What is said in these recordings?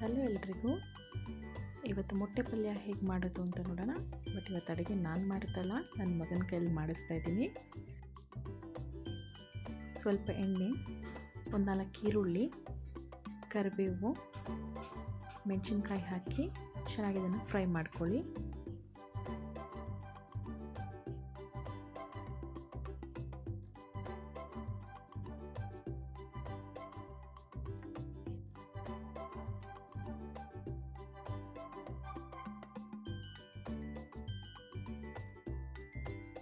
Hello ಎಲ್ರಿಗೂ. ಇವತ್ತು ಮೊಟ್ಟೆ ಪಲ್ಯ ಹೇಗೆ ಮಾಡೋದು ಅಂತ ನೋಡೋಣ. ಬಟ್ ಇವತ್ತು ಅಡುಗೆ ನಾನು ಮಾಡುತ್ತಲ್ಲ ನನ್ನ ಮಗನ ಕೈಯಲ್ಲಿ ಮಾಡಿಸ್ತಾ ಇದ್ದೀನಿ. ಸ್ವಲ್ಪ ಎಣ್ಣೆ, ಒಂದು ನಾಲ್ಕು ಈರುಳ್ಳಿ, ಕರಿಬೇವು, ಮೆಣಸಿನ್ಕಾಯಿ ಹಾಕಿ ಚೆನ್ನಾಗಿ ಇದನ್ನು ಫ್ರೈ ಮಾಡ್ಕೊಳ್ಳಿ.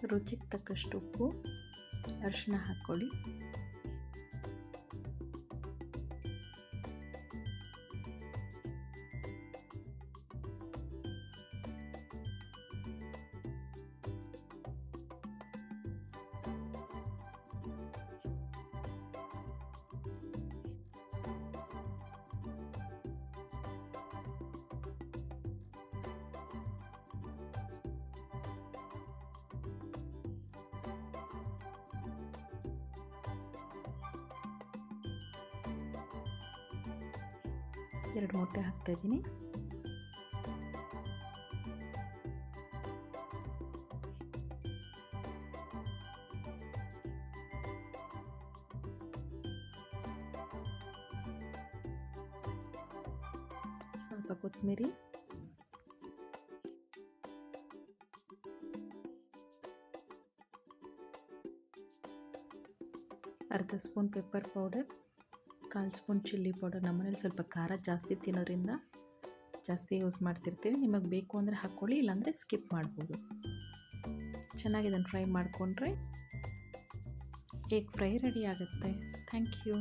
ರುಚಿಗೆ ತಕ್ಕಷ್ಟು ಉಪ್ಪು ಅರಿಶಿನ ಹಾಕ್ಕೊಳ್ಳಿ. ಎರಡು ಮೊಟ್ಟೆ ಹಾಕ್ತಾಯಿದ್ದೀನಿ ಸ್ವಲ್ಪ ಕೊತ್ತಂಬರಿ ಅರ್ಧ ಸ್ಪೂನ್ ಪೆಪ್ಪರ್ ಪೌಡರ್ ಕಾಲು ಸ್ಪೂನ್ ಚಿಲ್ಲಿ ಪೌಡರ್ ನಮ್ಮನೇಲಿ ಸ್ವಲ್ಪ ಖಾರ ಜಾಸ್ತಿ ತಿನ್ನೋದ್ರಿಂದ ಜಾಸ್ತಿ ಯೂಸ್ ಮಾಡ್ತಿರ್ತೀವಿ. ನಿಮಗೆ ಬೇಕು ಅಂದರೆ ಹಾಕ್ಕೊಳ್ಳಿ, ಇಲ್ಲಾಂದರೆ ಸ್ಕಿಪ್ ಮಾಡ್ಬೋದು. ಚೆನ್ನಾಗಿ ಇದನ್ನು ಫ್ರೈ ಮಾಡಿಕೊಂಡ್ರೆ ಎಗ್ ಫ್ರೈ ರೆಡಿ ಆಗುತ್ತೆ. Thank you.